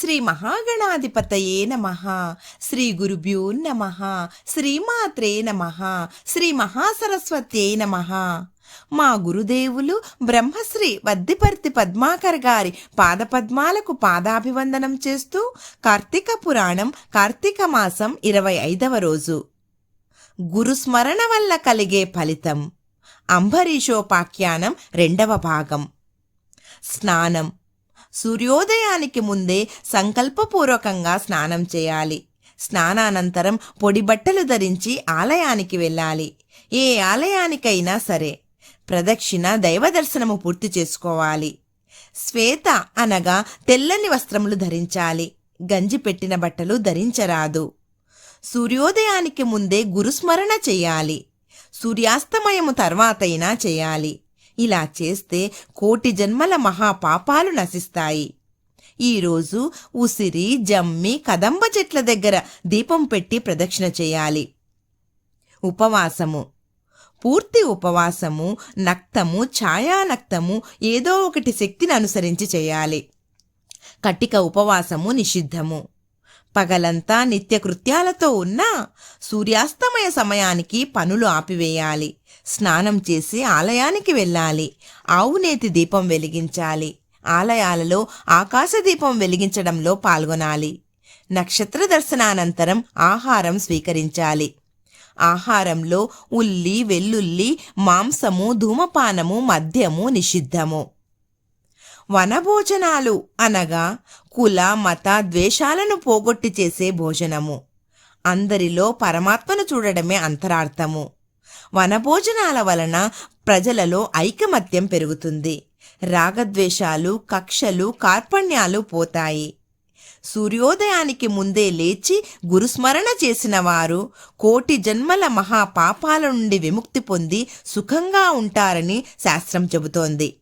శ్రీ మహాగణాధిపతయే నమ శ్రీ గురుభ్యో నమ శ్రీమాత్రే నమ శ్రీ మహాసరస్వత్యే నమ. మా గురుదేవులు బ్రహ్మశ్రీ వద్దిపర్తి పద్మాకర్ గారి పాదపద్మాలకు పాదాభివందనం చేస్తూ కార్తీక పురాణం కార్తీక మాసం ఇరవై ఐదవ రోజు. గురుస్మరణ వల్ల కలిగే ఫలితం అంబరీషోపాఖ్యానం రెండవ భాగం. స్నానం. సూర్యోదయానికి ముందే సంకల్పపూర్వకంగా స్నానం చేయాలి. స్నానానంతరం పొడి బట్టలు ధరించి ఆలయానికి వెళ్ళాలి. ఏ ఆలయానికైనా సరే ప్రదక్షిణ దైవ దర్శనము పూర్తి చేసుకోవాలి. శ్వేత అనగా తెల్లని వస్త్రములు ధరించాలి. గంజి పెట్టిన బట్టలు ధరించరాదు. సూర్యోదయానికి ముందే గురుస్మరణ చేయాలి. సూర్యాస్తమయము తర్వాతైనా చేయాలి. ఇలా చేస్తే కోటి జన్మల మహాపాపాలు నశిస్తాయి. ఈరోజు ఉసిరి జమ్మి కదంబ చెట్ల దగ్గర దీపం పెట్టి ప్రదక్షిణ చేయాలి. ఉపవాసము. పూర్తి ఉపవాసము నక్తము ఛాయానక్తము ఏదో ఒకటి శక్తిని అనుసరించి చేయాలి. కటిక ఉపవాసము నిషిద్ధము. పగలంతా నిత్యకృత్యాలతో ఉన్నా సూర్యాస్తమయ సమయానికి పనులు ఆపివేయాలి. స్నానం చేసి ఆలయానికి వెళ్ళాలి. ఆవునేతి దీపం వెలిగించాలి. ఆలయాలలో ఆకాశ దీపం వెలిగించడంలో పాల్గొనాలి. నక్షత్ర దర్శనానంతరం ఆహారం స్వీకరించాలి. ఆహారంలో ఉల్లి వెల్లుల్లి మాంసము ధూమపానము మద్యము నిషిద్ధము. వనభోజనాలు అనగా కుల మత ద్వేషాలను పోగొట్టి చేసే భోజనము. అందరిలో పరమాత్మను చూడడమే అంతరార్థము. వనభోజనాల వలన ప్రజలలో ఐకమత్యం పెరుగుతుంది. రాగద్వేషాలు కక్షలు కార్పణ్యాలు పోతాయి. సూర్యోదయానికి ముందే లేచి గురుస్మరణ చేసిన వారు కోటి జన్మల మహాపాపాల నుండి విముక్తి పొంది సుఖంగా ఉంటారని శాస్త్రం చెబుతోంది.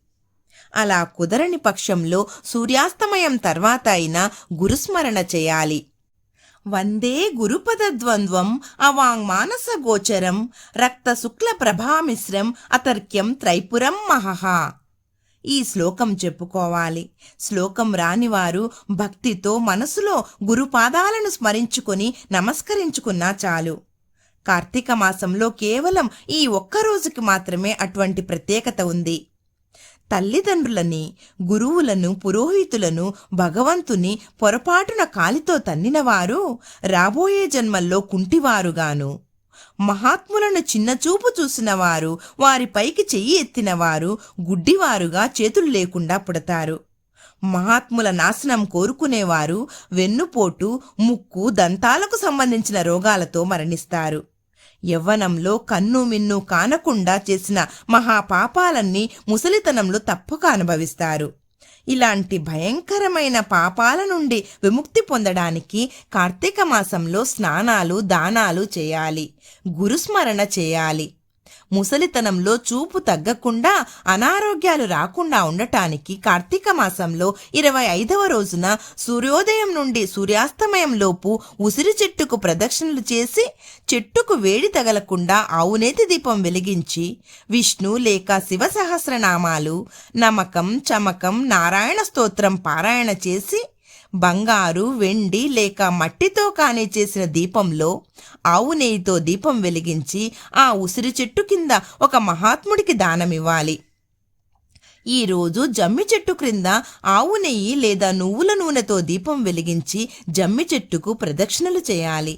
అలా కుదరని పక్షంలో సూర్యాస్తమయం తర్వాత అయినా గురుస్మరణ చేయాలి. వందే గురుపదద్వంద్వం అవాంగ్మానస గోచరం రక్త శుక్ల ప్రభామిశ్రం అతర్క్యం త్రైపురం మహః ఈ శ్లోకం చెప్పుకోవాలి. శ్లోకం రానివారు భక్తితో మనసులో గురుపాదాలను స్మరించుకొని నమస్కరించుకున్నా చాలు. కార్తీక మాసంలో కేవలం ఈ ఒక్క రోజుకి మాత్రమే అటువంటి ప్రత్యేకత ఉంది. తల్లిదండ్రులని గురువులను పురోహితులను భగవంతుని పొరపాటున కాలితో తన్నినవారు రాబోయే జన్మల్లో కుంటివారుగాను. మహాత్ములను చిన్నచూపు చూసినవారు వారిపైకి చెయ్యి ఎత్తినవారు గుడ్డివారుగా చేతులు లేకుండా పుడతారు. మహాత్ముల నాశనం కోరుకునేవారు వెన్నుపోటు ముక్కు దంతాలకు సంబంధించిన రోగాలతో మరణిస్తారు. యవ్వనంలో కన్ను మిన్ను కానకుండా చేసిన మహాపాపాలన్నీ ముసలితనంలో తప్పుగా అనుభవిస్తారు. ఇలాంటి భయంకరమైన పాపాల నుండి విముక్తి పొందడానికి కార్తీక మాసంలో స్నానాలు దానాలు చేయాలి. గురుస్మరణ చేయాలి. ముసలితనంలో చూపు తగ్గకుండా అనారోగ్యాలు రాకుండా ఉండటానికి కార్తీక మాసంలో ఇరవై ఐదవ రోజున సూర్యోదయం నుండి సూర్యాస్తమయం లోపు ఉసిరి చెట్టుకు ప్రదక్షిణలు చేసి చెట్టుకు వేడి తగలకుండా ఆవునేతి దీపం వెలిగించి విష్ణు లేక శివ సహస్రనామాలు నమకం చమకం నారాయణ స్తోత్రం పారాయణ చేసి బంగారు వెండి లేక మట్టితో కానీ చేసిన దీపంలో ఆవు నెయ్యితో దీపం వెలిగించి ఆ ఉసిరి చెట్టు కింద ఒక మహాత్ముడికి దానమివ్వాలి. ఈరోజు జమ్మి చెట్టు క్రింద ఆవు నెయ్యి లేదా నువ్వుల నూనెతో దీపం వెలిగించి జమ్మి చెట్టుకు ప్రదక్షిణలు చేయాలి.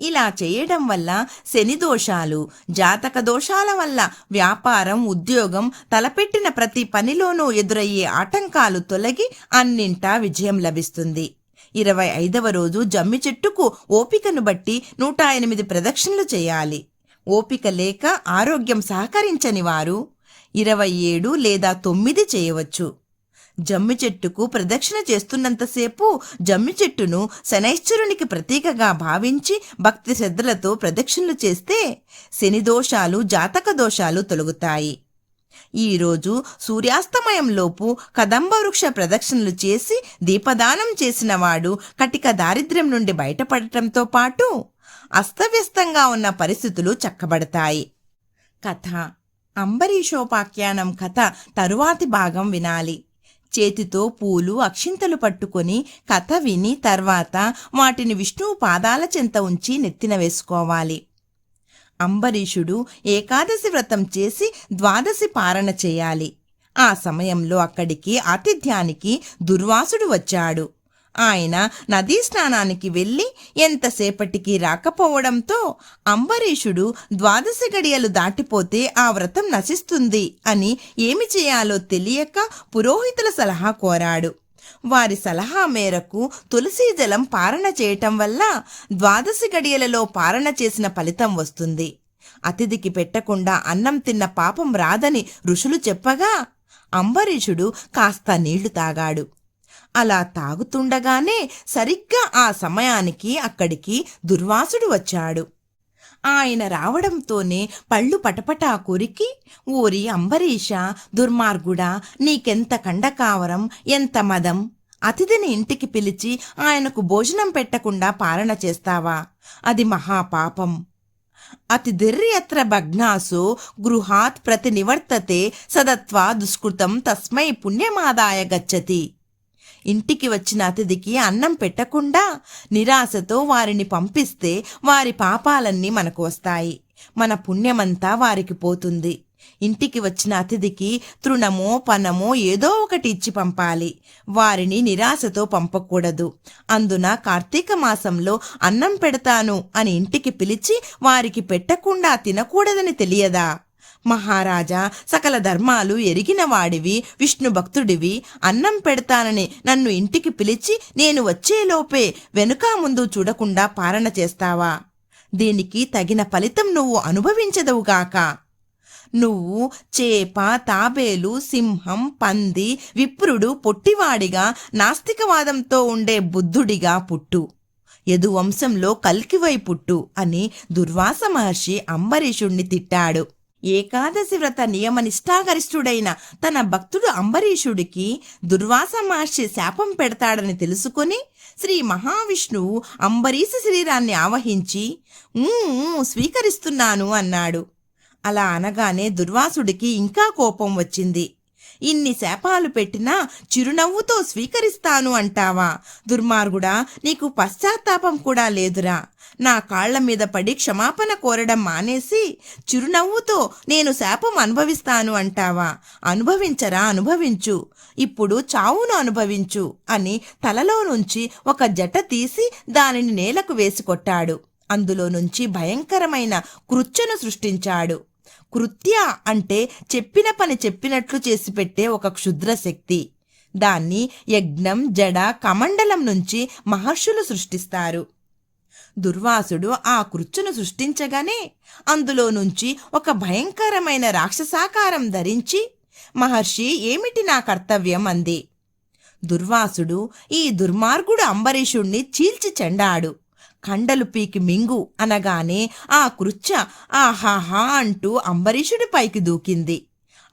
ఇలా చేయడం వల్ల శని దోషాలు జాతక దోషాల వల్ల వ్యాపారం ఉద్యోగం తలపెట్టిన ప్రతి పనిలోనూ ఎదురయ్యే ఆటంకాలు తొలగి అన్నింటా విజయం లభిస్తుంది. ఇరవై ఐదవ రోజు జమ్మి చెట్టుకు ఓపికను బట్టి నూట ఎనిమిది ప్రదక్షిణలు చేయాలి. ఓపిక లేక ఆరోగ్యం సహకరించని వారు ఇరవై ఏడు లేదా తొమ్మిది చేయవచ్చు. జమ్మి చెట్టుకు ప్రదక్షిణ చేస్తున్నంతసేపు జమ్మి చెట్టును శనైశ్వరునికి ప్రతీకగా భావించి భక్తి శ్రద్ధలతో ప్రదక్షిణలు చేస్తే శని దోషాలు జాతక దోషాలు తొలగుతాయి. ఈరోజు సూర్యాస్తమయంలోపు కదంబ వృక్ష ప్రదక్షిణలు చేసి దీపదానం చేసినవాడు కటిక దారిద్ర్యం నుండి బయటపడటంతో పాటు అస్తవ్యస్తంగా ఉన్న పరిస్థితులు చక్కబడతాయి. కథ అంబరీషోపాఖ్యానం కథ తరువాతి భాగం వినాలి. చేతితో పూలు అక్షింతలు పట్టుకొని కథ విని తర్వాత వాటిని విష్ణువు పాదాల చెంత ఉంచి నెత్తిన వేసుకోవాలి. అంబరీషుడు ఏకాదశి వ్రతం చేసి ద్వాదశి పారణ చేయాలి. ఆ సమయంలో అక్కడికి ఆతిథ్యానికి దుర్వాసుడు వచ్చాడు. ఆయన నదీ స్నానానికి వెళ్ళి ఎంతసేపటికి రాకపోవడంతో అంబరీషుడు ద్వాదశి గడియలు దాటిపోతే ఆ వ్రతం నశిస్తుంది అని ఏమి చేయాలో తెలియక పురోహితుల సలహా కోరాడు. వారి సలహా మేరకు తులసి జలం పారణ చేయటం వల్ల ద్వాదశి గడియలలో పారణ చేసిన ఫలితం వస్తుంది. అతిథికి పెట్టకుండా అన్నం తిన్న పాపం రాదని ఋషులు చెప్పగా అంబరీషుడు కాస్త నీళ్ళు తాగాడు. అలా తాగుతుండగానే సరిగ్గా ఆ సమయానికి అక్కడికి దుర్వాసుడు వచ్చాడు. ఆయన రావడంతోనే పళ్ళు పటపటా కొరికి ఓరి అంబరీష దుర్మార్గుడా నీకెంత కండకావరం ఎంత మదం? అతిథిని ఇంటికి పిలిచి ఆయనకు భోజనం పెట్టకుండా పాలన చేస్తావా? అది మహాపాపం. అతి భగ్నాసు గృహాత్ ప్రతి నివర్తతే సదత్వా దుష్కృతం తస్మై పుణ్యమాదాయ గచ్చతి. ఇంటికి వచ్చిన అతిథికి అన్నం పెట్టకుండా నిరాశతో వారిని పంపిస్తే వారి పాపాలన్నీ మనకు వస్తాయి. మన పుణ్యమంతా వారికి పోతుంది. ఇంటికి వచ్చిన అతిథికి తృణమో పనమో ఏదో ఒకటి ఇచ్చి పంపాలి. వారిని నిరాశతో పంపకూడదు. అందున కార్తీక మాసంలో అన్నం పెడతాను అని ఇంటికి పిలిచి వారికి పెట్టకుండా తినకూడదని తెలియదా? మహారాజా సకల ధర్మాలు ఎరిగిన వాడివి విష్ణు భక్తుడివి అన్నం పెడతానని నన్ను ఇంటికి పిలిచి నేను వచ్చేలోపే వెనుక ముందు చూడకుండా పారణ చేస్తావా? దీనికి తగిన ఫలితం నువ్వు అనుభవించదవుగాక నువ్వు చేప తాబేలు సింహం పంది విప్రుడు పొట్టివాడిగా నాస్తికవాదంతో ఉండే బుద్ధుడిగా పుట్టు. యదువంశంలో కల్కివై పుట్టు అని దుర్వాస మహర్షి అంబరీషుణ్ణి తిట్టాడు. ఏకాదశి వ్రత నియమ నిష్ఠాగరిష్ఠుడైన తన భక్తుడు అంబరీషుడికి దుర్వాస మహర్షి శాపం పెడతాడని తెలుసుకుని శ్రీ మహావిష్ణువు అంబరీష శరీరాన్ని ఆవహించి స్వీకరిస్తున్నాను అన్నాడు. అలా అనగానే దుర్వాసుడికి ఇంకా కోపం వచ్చింది. ఇన్ని శాపాలు పెట్టినా చిరునవ్వుతో స్వీకరిస్తాను అంటావా. దుర్మార్గుడా నీకు పశ్చాత్తాపం కూడా లేదురా. నా కాళ్ళ మీద పడి క్షమాపణ కోరడం మానేసి చిరునవ్వుతో నేను శాపం అనుభవిస్తాను అంటావా. అనుభవించరా అనుభవించు. ఇప్పుడు చావును అనుభవించు అని తలలో నుంచి ఒక జట తీసి దానిని నేలకు వేసి కొట్టాడు. అందులో నుంచి భయంకరమైన కృత్యను సృష్టించాడు. కృత్య అంటే చెప్పిన పని చెప్పినట్లు చేసి పెట్టే ఒక క్షుద్ర శక్తి. దాన్ని యజ్ఞం జడ కమండలం నుంచి మహర్షులు సృష్టిస్తారు. దుర్వాసుడు ఆ కృత్యును సృష్టించగానే అందులో నుంచి ఒక భయంకరమైన రాక్షసాకారం ధరించి మహర్షి ఏమిటి నా కర్తవ్యం? అంది. దుర్వాసుడు ఈ దుర్మార్గుడు అంబరీషుణ్ణి చీల్చి చెండాడు. కండలు పీకి మింగు అనగానే ఆ కృత్య ఆహాహా అంటూ అంబరీషుడి పైకి దూకింది.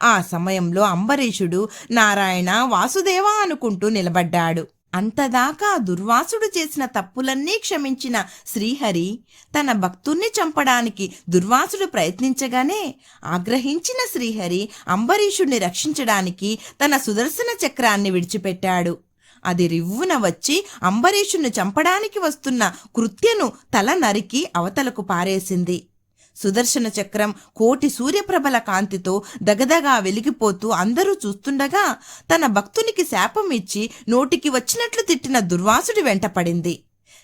ఆ సమయంలో అంబరీషుడు నారాయణ వాసుదేవ అనుకుంటూ నిలబడ్డాడు. అంతదాకా దుర్వాసుడు చేసిన తప్పులన్నీ క్షమించిన శ్రీహరి తన భక్తుణ్ణి చంపడానికి దుర్వాసుడు ప్రయత్నించగానే ఆగ్రహించిన శ్రీహరి అంబరీషుణ్ణి రక్షించడానికి తన సుదర్శన చక్రాన్ని విడిచిపెట్టాడు. అది రివ్వున వచ్చి అంబరీషుణ్ణి చంపడానికి వస్తున్న కృత్యను తల నరికి అవతలకు పారేసింది. సుదర్శన చక్రం కోటి సూర్యప్రభల కాంతితో దగదగా వెలిగిపోతూ అందరూ చూస్తుండగా తన భక్తునికి శాపం ఇచ్చి నోటికి వచ్చినట్లు తిట్టిన దుర్వాసుడి వెంటపడింది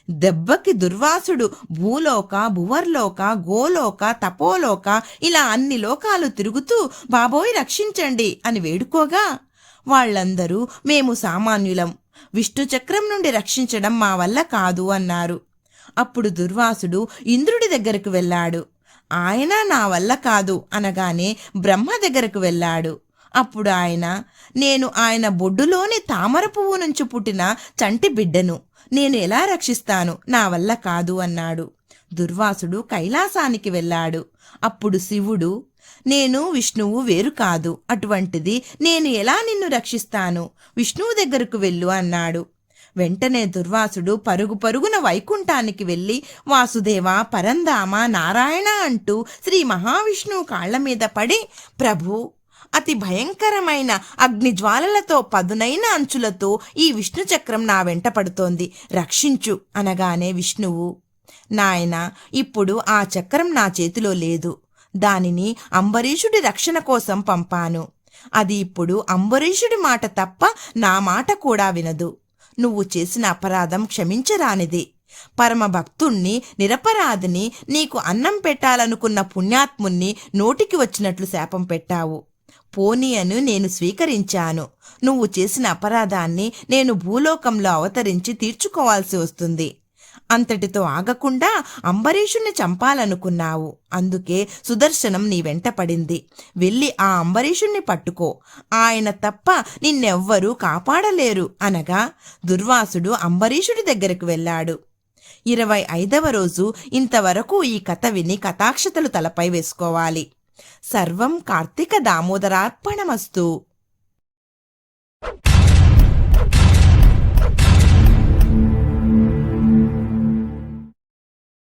దెబ్బకి దుర్వాసుడు భూలోక భువర్లోక గోలోక తపోలోక ఇలా అన్ని లోకాలు తిరుగుతూ బాబోయ్ రక్షించండి అని వేడుకోగా వాళ్ళందరూ మేము సామాన్యులం విష్ణు చక్రం నుండి రక్షించడం మా వల్ల కాదు అన్నారు. అప్పుడు దుర్వాసుడు ఇంద్రుడి దగ్గరకు వెళ్ళాడు. ఆయన నా వల్ల కాదు అనగానే బ్రహ్మ దగ్గరకు వెళ్ళాడు. అప్పుడు ఆయన నేను ఆయన బొడ్డులోని తామర పువ్వు నుంచి పుట్టిన చంటి బిడ్డను నేను ఎలా రక్షిస్తాను? నా వల్ల కాదు అన్నాడు. దుర్వాసుడు కైలాసానికి వెళ్ళాడు. అప్పుడు శివుడు నేను విష్ణువు వేరు కాదు. అటువంటిది నేను ఎలా నిన్ను రక్షిస్తాను? విష్ణువు దగ్గరకు వెళ్ళు అన్నాడు. వెంటనే దుర్వాసుడు పరుగు పరుగున వైకుంఠానికి వెళ్ళి వాసుదేవ పరంధామ నారాయణ అంటూ శ్రీ మహావిష్ణువు కాళ్ళ మీద పడి ప్రభు అతి భయంకరమైన అగ్నిజ్వాలలతో పదునైన అంచులతో ఈ విష్ణు చక్రం నా వెంట పడుతోంది. రక్షించు అనగానే విష్ణువు నాయన ఇప్పుడు ఆ చక్రం నా చేతిలో లేదు. దానిని అంబరీషుడి రక్షణ కోసం పంపాను. అది ఇప్పుడు అంబరీషుడి మాట తప్ప నా మాట కూడా వినదు. నువ్వు చేసిన అపరాధం క్షమించరానిది. పరమ భక్తుణ్ణి నిరపరాధిని నీకు అన్నం పెట్టాలనుకున్న పుణ్యాత్ముణ్ణి నోటికి వచ్చినట్లు శాపం పెట్టావు. పోనీ అని నేను స్వీకరించాను. నువ్వు చేసిన అపరాధాన్ని నేను భూలోకంలో అవతరించి తీర్చుకోవాల్సి వస్తుంది. అంతటితో ఆగకుండా అంబరీషుణ్ణి చంపాలనుకున్నావు. అందుకే సుదర్శనం నీ వెంట పడింది. వెళ్ళి ఆ అంబరీషుణ్ణి పట్టుకో. ఆయన తప్ప నిన్నెవ్వరూ కాపాడలేరు అనగా దుర్వాసుడు అంబరీషుడి దగ్గరకు వెళ్ళాడు. ఇరవై ఐదవ రోజు ఇంతవరకు ఈ కథ విని కథాక్షతలు తలపై వేసుకోవాలి. సర్వం కార్తీక దామోదరార్పణమస్తు.